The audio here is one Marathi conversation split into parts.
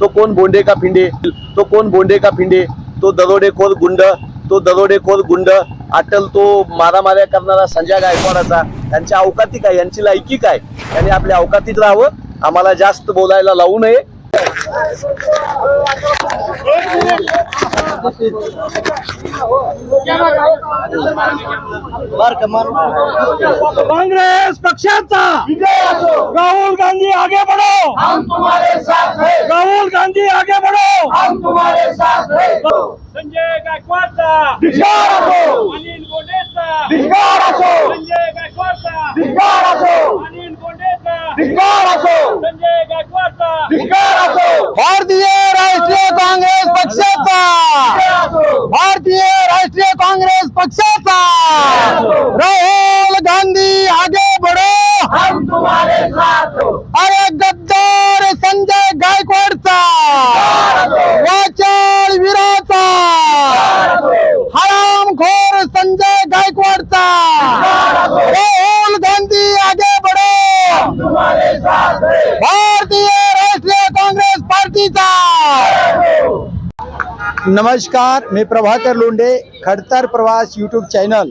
तो कोण बोंडे का फिंडे तो कोण बोंडे का फिंडे तो दरोडेखोर गुंड तो दरोडेखोर गुंड. अटल तो मारामाऱ्या करणारा संजय गायकवाडाचा. त्यांच्या अवकाती काय? यांची लायकी काय? त्यांनी आपल्या अवकातीत राहावं. आम्हाला जास्त बोलायला लावू नये. कांग्रेस पक्षाचा. राहुल गांधी आगे बढ़ो. हम तुम्हारे साथ हैं राहुल गांधी आगे बढ़ो. हम तुम्हारे साथ हैं संजय गायकवाडचा. धिक्कार असो. अनिल गोंडेचा. धिक्कार असो. संजय गायकवाडचा. धिक्कार असो. अनिल गोंडेचा. धिक्कार असो. संजय गायकवाडचा. धिक्कार असो. भारतीय राष्ट्रीय काँग्रेस पक्ष असो भारतीय राष्ट्रीय काँग्रेस पक्षाचा राहुल गांधी आगे बढ़ो हम तुम्हारे साथ हो अरे गद्दार संजय गायकवाडचा वाचाळ विराचा हरामखोर संजय गायकवाडचा राहुल गांधी आगे बढ़ो तुम्हारे साथ हैं भारतीय राष्ट्रीय काँग्रेस पार्टीचा नमस्कार मी प्रभाकर लोंढे खडतर प्रवास यूट्यूब चॅनल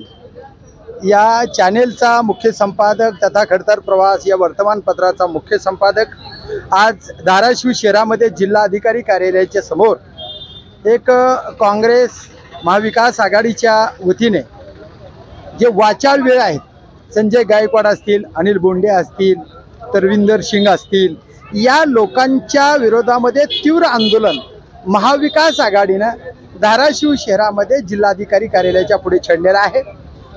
या चॅनेलचा मुख्य संपादक तथा खडतर प्रवास या वर्तमानपत्राचा मुख्य संपादक आज धाराशिव शहरामध्ये जिल्हाधिकारी कार्यालयाच्या समोर एक काँग्रेस महाविकास आघाडीच्या वतीने जे वाचाळ वेळ आहेत संजय गायकवाड असतील अनिल बोंडे असतील तरविंदर सिंग असतील या लोकांच्या विरोधामध्ये तीव्र आंदोलन महाविकास आघाडीनं धाराशिव शहरामध्ये जिल्हाधिकारी कार्यालयाच्या पुढे छेडलेला आहे.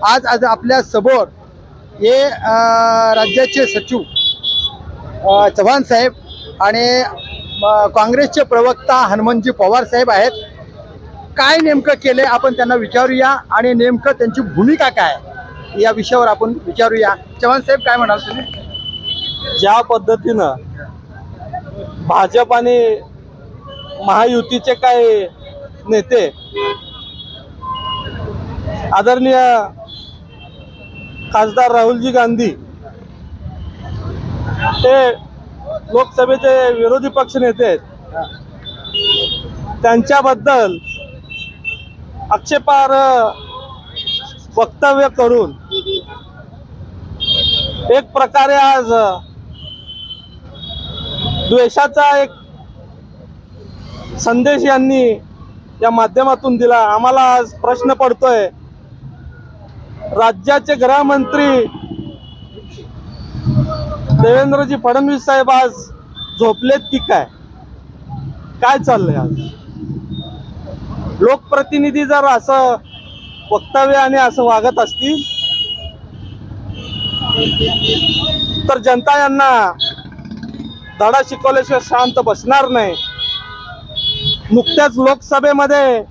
आज आज आपल्यासमोर हे राज्याचे सचिव चव्हाण साहेब आणि काँग्रेसचे प्रवक्ता हनुमंतजी पवार साहेब आहेत. काय नेमकं केलंय आपण त्यांना विचारूया आणि नेमकं त्यांची भूमिका काय या विषयावर आपण विचारूया. चव्हाण साहेब काय म्हणाल तुम्ही? ज्या पद्धतीनं भाजप आणि महायुतीचे काही नेते? आदरणीय खासदार राहुलजी गांधी. ते लोकसभेचे विरोधी पक्ष नेते आहेत. त्यांच्याबद्दल आक्षेपार वक्तव्य करून एक प्रकारे आज द्वेषाचा एक संदेश यांनी या माध्यमातून दिला. आम्हाला आज प्रश्न पडतोय. राज्याचे गृहमंत्री देवेंद्रजी फडणवीस साहेब आज झोपलेत की काय? काय चाललंय आज? लोकप्रतिनिधी जर असं वक्तव्य आणि असं वागत असतील तर जनता यांना धडा शिकवल्याशिवाय शांत बसणार नाही. नुकत्याच लोकसभेमध्ये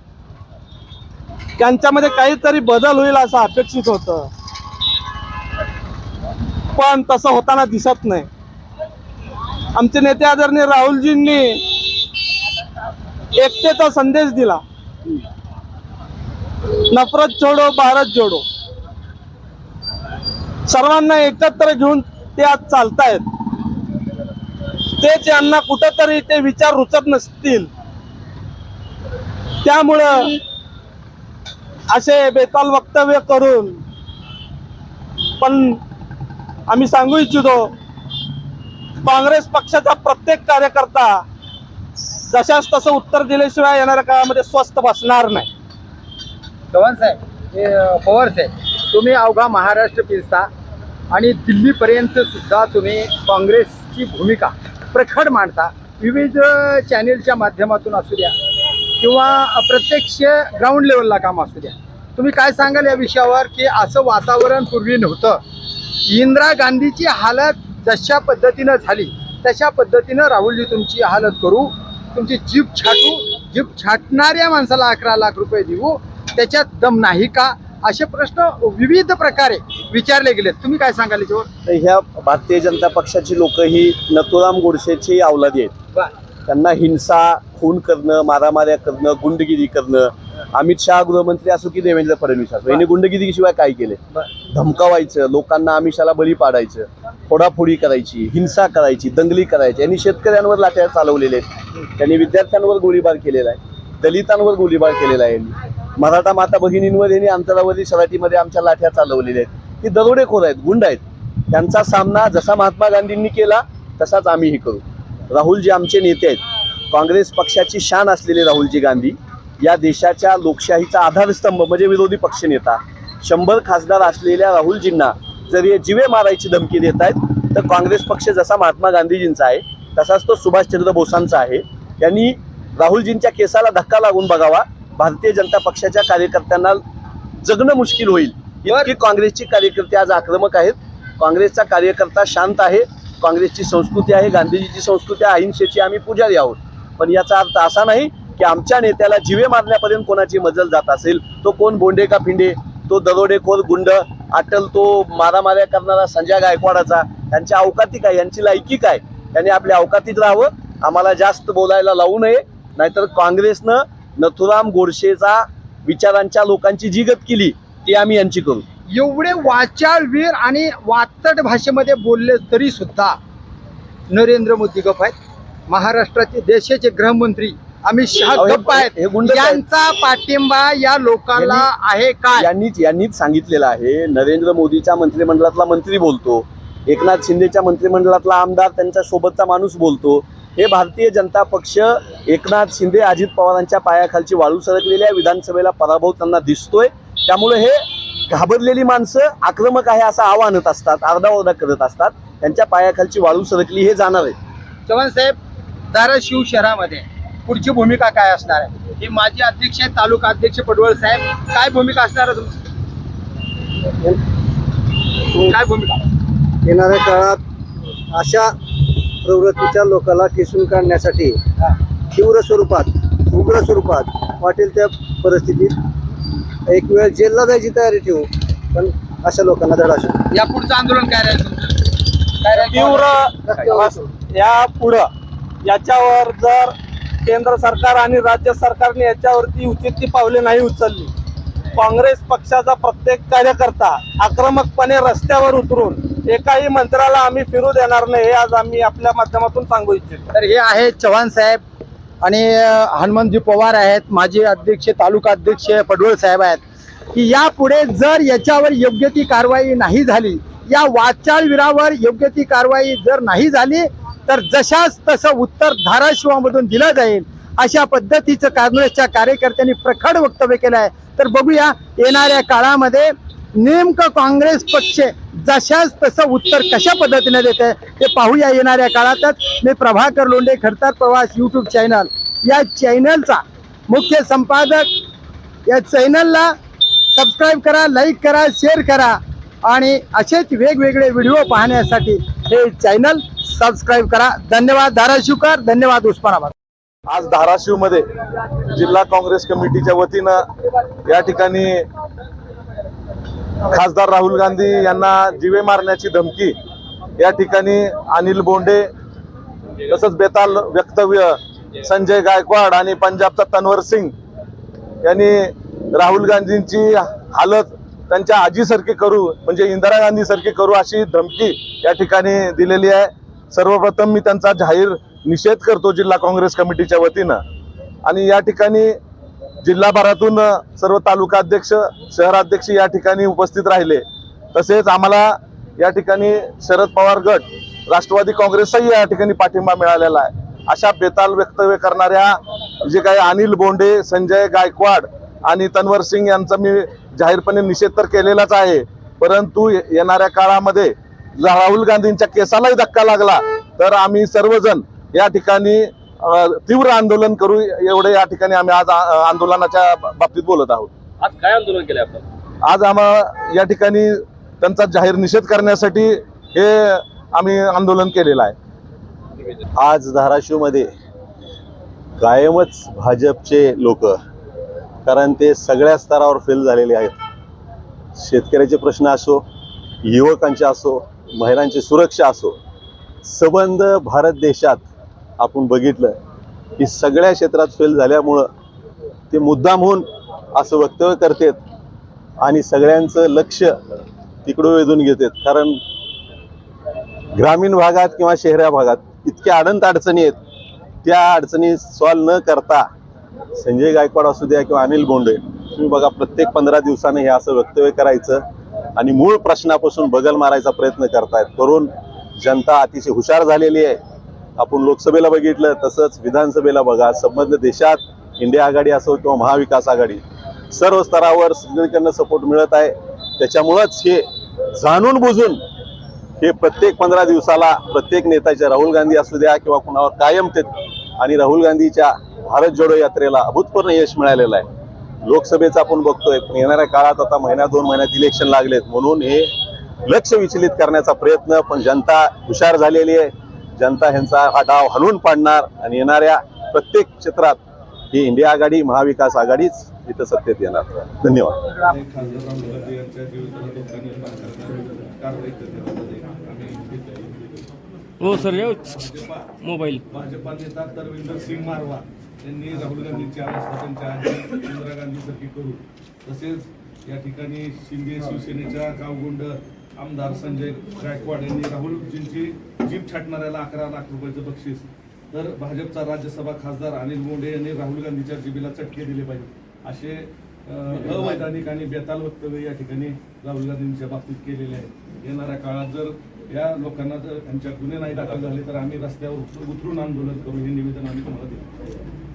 त्यांच्यामध्ये काहीतरी बदल होईल असं अपेक्षित होतं. पण तसं होताना दिसत नाही. आमचे नेते आदरणीय राहुलजींनी एकतेचा संदेश दिला. नफरत छोडो भारत जोडो. सर्वांना एकत्र घेऊन ते आज चालतायत. तेच यांना कुठंतरी ते विचार रुचत नसतील. त्यामुळं असे बेताल वक्तव्य करून पण आम्ही सांगू इच्छितो काँग्रेस पक्षाचा प्रत्येक कार्यकर्ता जशाच तसं उत्तर दिल्याशिवाय येणाऱ्या काळामध्ये स्वस्त बसणार नाही. चव्हाण साहेब हे पवार साहेब तुम्ही अवघा महाराष्ट्र फिरता आणि दिल्लीपर्यंत सुद्धा तुम्ही काँग्रेसची भूमिका प्रखर मांडता. विविध चॅनेलच्या माध्यमातून असू द्या किंवा प्रत्यक्ष ग्राउंड लेवलला काम असू द्या. तुम्ही काय सांगाल या विषयावर की असं वातावरण पूर्वी नव्हतं? इंदिरा गांधीची हालत जशा पद्धतीनं झाली तशा पद्धतीनं राहुलजी तुमची हालत करू तुमची जीप छाटू जीप छाटणाऱ्या माणसाला अकरा लाख रुपये देऊ त्याच्यात दम नाही का? असे प्रश्न विविध प्रकारे विचारले गेलेत. तुम्ही काय सांगाल याच्यावर? ह्या भारतीय जनता पक्षाची लोक ही नथुराम गोडसेची अवलादी आहेत. त्यांना हिंसा खून करणं मारामाऱ्या करणं गुंडगिरी करणं. अमित शहा गृहमंत्री असो की देवेंद्र फडणवीस असो यांनी गुंडगिरीशिवाय काय केले? धमकावायचं लोकांना आमिषाला बळी पाडायचं फोडाफोडी करायची हिंसा करायची दंगली करायची. यांनी शेतकऱ्यांवर लाट्या चालवलेले आहेत. त्यांनी विद्यार्थ्यांवर गोळीबार केलेला आहे. दलितांवर गोळीबार केलेला आहे यांनी. मराठा माता भगिनींवर यांनी अंतरावरी सराटीमध्ये आमच्या लाठ्या चालवलेल्या आहेत. ही दरोडेखोर आहेत गुंड आहेत. त्यांचा सामना जसा महात्मा गांधींनी केला तसाच आम्हीही करू. राहुलजी आमचे नेते आहेत. काँग्रेस पक्षाची शान असलेले राहुलजी गांधी या देशाच्या लोकशाहीचा आधारस्तंभ म्हणजे विरोधी पक्षनेता शंभर खासदार असलेल्या राहुलजींना जर हे जिवे मारायची धमकी देत आहेत तर काँग्रेस पक्ष जसा महात्मा गांधीजींचा आहे तसाच तो सुभाषचंद्र बोसांचा आहे. यांनी राहुलजींच्या केसाला धक्का लागून बघावा भारतीय जनता पक्षाच्या कार्यकर्त्यांना जगणं मुश्किल होईल. इतकी काँग्रेसची कार्यकर्ते आज आक्रमक आहेत. काँग्रेसचा कार्यकर्ता शांत आहे. काँग्रेसची संस्कृती आहे गांधीजीची संस्कृती आहे अहिंसेची आम्ही पुजारी आहोत. पण याचा अर्थ असा नाही की आमच्या नेत्याला जिवे मारण्यापर्यंत कोणाची मजल जात असेल. तो कोण बोंडे का फिंडे? तो दरोडेखोर गुंड अटल तो मारामाऱ्या करणारा संजय गायकवाडाचा. त्यांच्या अवकाती काय? यांची लायकी काय? त्यांनी आपल्या अवकातीत राहावं. आम्हाला जास्त बोलायला लावू नये. नाहीतर काँग्रेसनं नथुराम गोडसेचा विचारांच्या लोकांची जिगत केली ती आम्ही यांची करू. एवढे वाचाळवीर आणि वातट भाषेमध्ये बोलले तरी सुद्धा नरेंद्र मोदी गप आहेत. महाराष्ट्राचे देशाचे गृहमंत्री अमित शहा गप्प आहेत? यांचा पाठिंबा या लोकांना आहे काय? यांनीच यांनीच सांगितलेलं आहे. नरेंद्र मोदीच्या मंत्रिमंडळातला मंत्री बोलतो. एकनाथ शिंदेच्या मंत्रिमंडळातला आमदार त्यांच्या सोबतचा माणूस बोलतो. हे भारतीय जनता पक्ष एकनाथ शिंदे अजित पवारांच्या पायाखालची वाळू सरकलेल्या विधानसभेला पराभव त्यांना दिसतोय. त्यामुळे हे घाबरलेली माणसं आक्रमक आहे असं आव्हानत असतात आरडाओरडा करत असतात. त्यांच्या पायाखालची वाळू सरकली हे जाणार आहे. चव्हाण साहेब धाराशिव शहरामध्ये पुढची भूमिका काय असणार आहे? हे माजी अध्यक्ष आहेत तालुका अध्यक्ष पडवळ साहेब. काय भूमिका असणार आहे तुमची? काय भूमिका? येणाऱ्या काळात अशा प्रवृत्तीच्या लोकांना ठेसून काढण्यासाठी तीव्र स्वरूपात उग्र स्वरूपात वाटेल त्या परिस्थितीत एक वेळ जेलला जायची तयारी ठेवू पण अशा लोकांना धडा. या पुढचं आंदोलन काय राहील तुमचं? काय राहील तीव्र असू. या पुढं याच्यावर जर केंद्र सरकार आणि राज्य सरकारने याच्यावरती उचित ती पावले नाही उचलली काँग्रेस पक्षाचा प्रत्येक कार्यकर्ता आक्रमकपणे रस्त्यावर उतरून एकाही मंत्र्याला आम्ही फिरू देणार नाही हे आज आम्ही आपल्या माध्यमातून सांगू इच्छितो तर हे आहेत चव्हाण साहेब आणि हनुमंतजी पवार आहेत माजी अध्यक्ष तालुका अध्यक्ष पडवळ साहेब आहेत की यापुढे जर याच्यावर योग्य ती कारवाई नाही झाली या वाचाळवीरावर योग्य ती कारवाई जर नाही झाली तर जशाच तसं उत्तर धाराशिवामधून दिलं जाईल अशा पद्धतीचं काँग्रेसच्या कार्यकर्त्यांनी प्रखड वक्तव्य केलं आहे तर बघूया येणाऱ्या काळामध्ये नेमकं काँग्रेस पक्ष जशाच तसं उत्तर कशा पद्धतीने देत आहे ते पाहूया येणाऱ्या काळातच. मी प्रभाकर लोंढे खडतर प्रवास यूट्यूब चॅनल या चॅनलचा मुख्य संपादक या चॅनलला सबस्क्राईब करा लाईक करा शेअर करा आणि असेच वेगवेगळे व्हिडिओ पाहण्यासाठी हे चॅनल सबस्क्राईब करा. धन्यवाद धाराशिवकर. धन्यवाद उस्मानाबाद. आज धाराशिवमध्ये जिल्हा काँग्रेस कमिटीच्या वतीनं या ठिकाणी खासदार राहुल गांधी यांना जीवे मारण्याची धमकी या ठिकाणी अनिल बोंडे तसंच बेताल वक्तव्य संजय गायकवाड आणि पंजाबचा तन्वर सिंग यांनी राहुल गांधींची हालत त्यांच्या आजीसारखी करू म्हणजे इंदिरा गांधीसारखी करू अशी धमकी या ठिकाणी दिलेली आहे. सर्वप्रथम मी त्यांचा जाहीर निषेध करतो जिल्हा काँग्रेस कमिटीच्या वतीनं. आणि या ठिकाणी जिल्हाभरातून सर्व तालुका अध्यक्ष शहराध्यक्ष या ठिकाणी उपस्थित राहिले. तसेच आम्हाला या ठिकाणी शरद पवार गट राष्ट्रवादी काँग्रेसचाही या ठिकाणी पाठिंबा मिळालेला आहे. अशा बेताल वक्तव्य करणाऱ्या जे काही अनिल बोंडे संजय गायकवाड आणि तन्वर सिंग यांचा मी जाहीरपणे निषेध तर केलेलाच आहे. परंतु येणाऱ्या काळामध्ये राहुल गांधींच्या केसालाही धक्का लागला तर आम्ही सर्वजण या ठिकाणी तीव्र आंदोलन करू एवढे या ठिकाणी आम्ही आज आंदोलनाच्या बाबतीत बोलत आहोत. आज काय आंदोलन केलं आपण? आज आम्हाला या ठिकाणी त्यांचा जाहीर निषेध करण्यासाठी हे आम्ही आंदोलन केलेलं आहे. आज धाराशिवमध्ये कायमच भाजपचे लोक कारण ते सगळ्या स्तरावर फेल झालेले आहेत. शेतकऱ्याचे प्रश्न असो युवकांचे असो महिलांची सुरक्षा असो संबंध भारत देशात आपण बघितलं की सगळ्या क्षेत्रात फेल झाल्यामुळं ते मुद्दाम होऊन असं वक्तव्य करतात आणि सगळ्यांचं लक्ष तिकडं वेधून घेतात. कारण ग्रामीण भागात किंवा शहरा भागात इतक्या अडंत अडचणी आहेत. त्या अडचणी सॉल्व न करता संजय गायकवाड असू द्या किंवा अनिल बोंडे तुम्ही बघा प्रत्येक पंधरा दिवसानं हे असं वक्तव्य करायचं आणि मूळ प्रश्नापासून बगल मारायचा प्रयत्न करतायत. करून जनता अतिशय हुशार झालेली आहे. आपण लोकसभेला बघितलं तसंच विधानसभेला बघा संबंध देशात इंडिया आघाडी असो किंवा महाविकास आघाडी सर्व स्तरावर सगळीकडनं सपोर्ट मिळत आहे. त्याच्यामुळंच हे जाणून बुजून हे प्रत्येक पंधरा दिवसाला प्रत्येक नेत्याच्या राहुल गांधी असू द्या किंवा कुणावर कायम ते आणि राहुल गांधीच्या भारत जोडो यात्रेला अभूतपूर्व यश मिळालेलं आहे. लोकसभेचं आपण बघतोय पण येणाऱ्या काळात आता महिन्या दोन महिन्यात इलेक्शन लागलेत. म्हणून हे लक्ष विचलित करण्याचा प्रयत्न पण जनता हुशार झालेली आहे. जनता ह्यांचा हा डाव हलवून पाडणार आणि येणाऱ्या प्रत्येक क्षेत्रात ही इंडिया आघाडी महाविकास आघाडीच इथं सत्तेत येणार. धन्यवाद. गांधी हो सर या मोबाईल. भाजपा नेता तरविंदर सिंग मारवा यांनी राहुल गांधींची अवस्था त्यांच्या इंदिरा गांधीसारखी करू. तसेच या ठिकाणी शिंदे शिवसेनेच्या गावगुंड आमदार संजय गायकवाड यांनी राहुलजींची जीप छाटणाऱ्याला अकरा लाख रुपयाचं बक्षीस. तर भाजपचा राज्यसभा खासदार अनिल मोंडे यांनी राहुल गांधीच्या जीबीला चटके दिले पाहिजे. असे अवैधानिक आणि बेताल वक्तव्य या ठिकाणी राहुल गांधींच्या बाबतीत केलेले आहे. येणाऱ्या काळात जर या लोकांना जर त्यांच्या गुन्हे नाही दाखल झाले तर आम्ही रस्त्यावर उतर- उतरून आंदोलन करू हे निवेदन आम्ही तुम्हाला देऊ